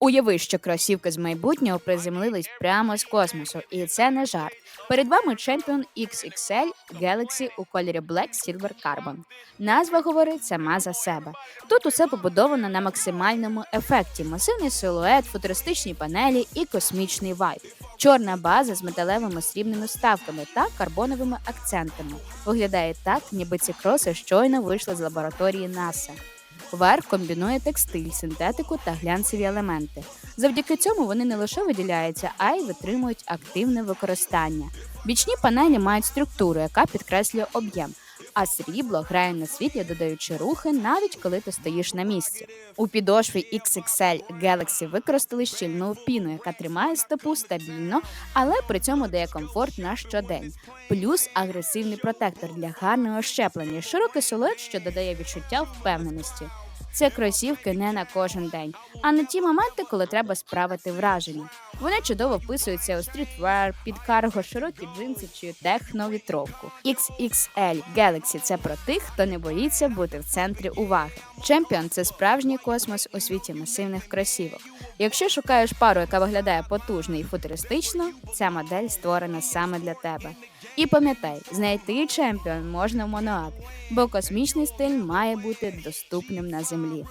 Уяви, що кросівки з майбутнього приземлились прямо з космосу, і це не жарт. Перед вами Champion XXL Galaxy у кольорі Black Silver Carbon. Назва говорить сама за себе. Тут усе побудовано на максимальному ефекті: масивний силует, футуристичні панелі і космічний вайб. Чорна база з металевими срібними ставками та карбоновими акцентами. Виглядає так, ніби ці кроси щойно вийшли з лабораторії НАСА. Верх комбінує текстиль, синтетику та глянцеві елементи. Завдяки цьому вони не лише виділяються, а й витримують активне використання. Бічні панелі мають структуру, яка підкреслює об'єм, а срібло грає на світлі, додаючи рухи, навіть коли ти стоїш на місці. У підошві XXL Galaxy використали щільну піну, яка тримає стопу стабільно, але при цьому дає комфорт на щодень. Плюс агресивний протектор для гарного щеплення, широкий силует, що додає відчуття впевненості. Це кросівки не на кожен день, а на ті моменти, коли треба справити враження. Вони чудово вписуються у стрітвер, під карго, широкі джинси чи техновітровку. XXL Galaxy – це про тих, хто не боїться бути в центрі уваги. Чемпіон це справжній космос у світі масивних кросівок. Якщо шукаєш пару, яка виглядає потужно і футуристично, ця модель створена саме для тебе. І пам'ятай, знайти чемпіон можна в Моноат, бо космічний стиль має бути доступним на землі.